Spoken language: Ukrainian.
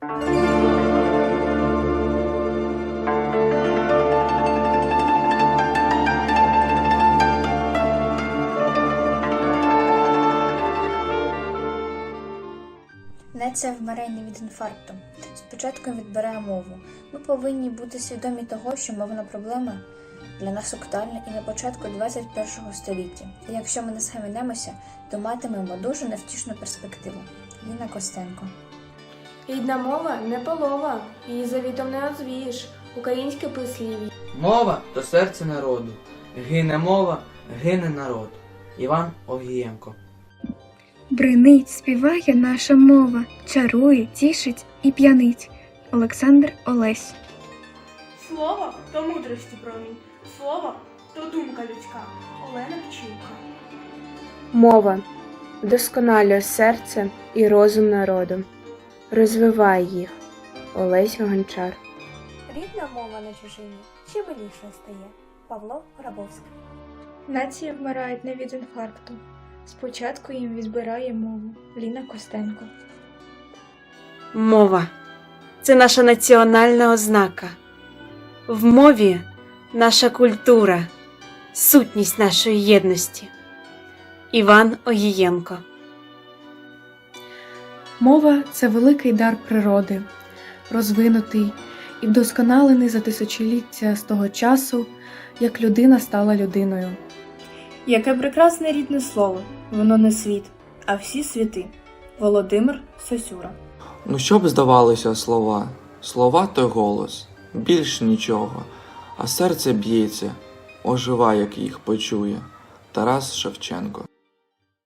Нація вмирає не від інфаркту. Спочатку відбирає мову. Ми повинні бути свідомі того, що мовна проблема для нас актуальна і на початку 21 століття. І якщо ми не схаменемося, то матимемо дуже невтішну перспективу. Ліна Костенко. Рідна мова не полова, її завітом не розвієш. Українське прислів'я. Мова то серце народу. Гине мова, гине народ. Іван Огієнко. Бринить, співає наша мова, чарує, тішить і п'янить. Олександр Олесь. Слово то мудрості промінь. Слово то думка людська. Олена Пчілка. Мова вдосконалює серце і розум народу, розвиває їх. Олесь Гончар. Рідна мова на чужині ще миліше стає. Павло Грабовський. Нації вмирають не від інфаркту. Спочатку їм відбирає мову. Ліна Костенко. Мова це наша національна ознака. В мові наша культура, сутність нашої єдності. Іван Огієнко. Мова це великий дар природи, розвинутий і вдосконалений за тисячоліття з того часу, як людина стала людиною. Яке прекрасне рідне слово, воно не світ, а всі світи. Володимир Сосюра. Ну що б здавалося слова? Слова то голос, більш нічого, а серце б'ється, ожива, як їх почує. Тарас Шевченко.